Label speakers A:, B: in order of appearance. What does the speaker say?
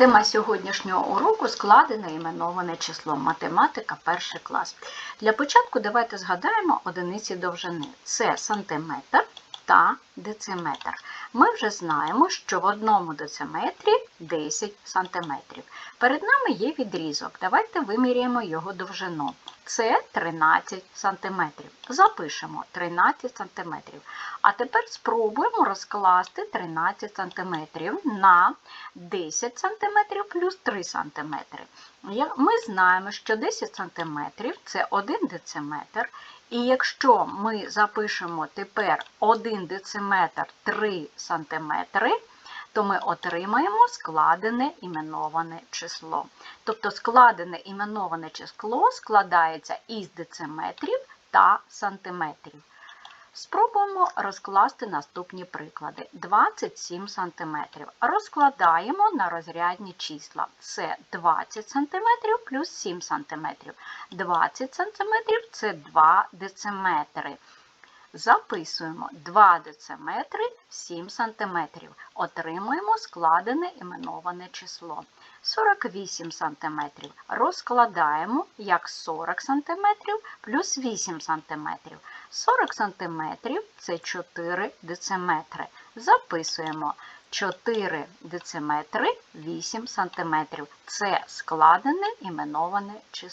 A: Тема сьогоднішнього уроку складене іменоване число. Математика, перший клас. Для початку давайте згадаємо одиниці довжини. Це сантиметр та дециметр. Ми вже знаємо, що в одному дециметрі 10 сантиметрів. Перед нами є відрізок. Давайте виміряємо його довжину. Це 13 сантиметрів. Запишемо 13 сантиметрів. А тепер спробуємо розкласти 13 сантиметрів на 10 см плюс 3 см. Ми знаємо, що 10 см це 1 дециметр. І якщо ми запишемо тепер 1 дециметр 3 см, то ми отримаємо складене іменоване число. Тобто складене іменоване число складається із дециметрів та сантиметрів. Спробуємо розкласти наступні приклади. 27 см. Розкладаємо на розрядні числа. Це 20 см плюс 7 см. 20 см це 2 дециметри. Записуємо 2 дециметри 7 см. Отримуємо складене іменоване число. 48 см. Розкладаємо як 40 см плюс 8 см. 40 см це 4 дециметри. Записуємо 4 дециметри 8 см. Це складене іменоване число.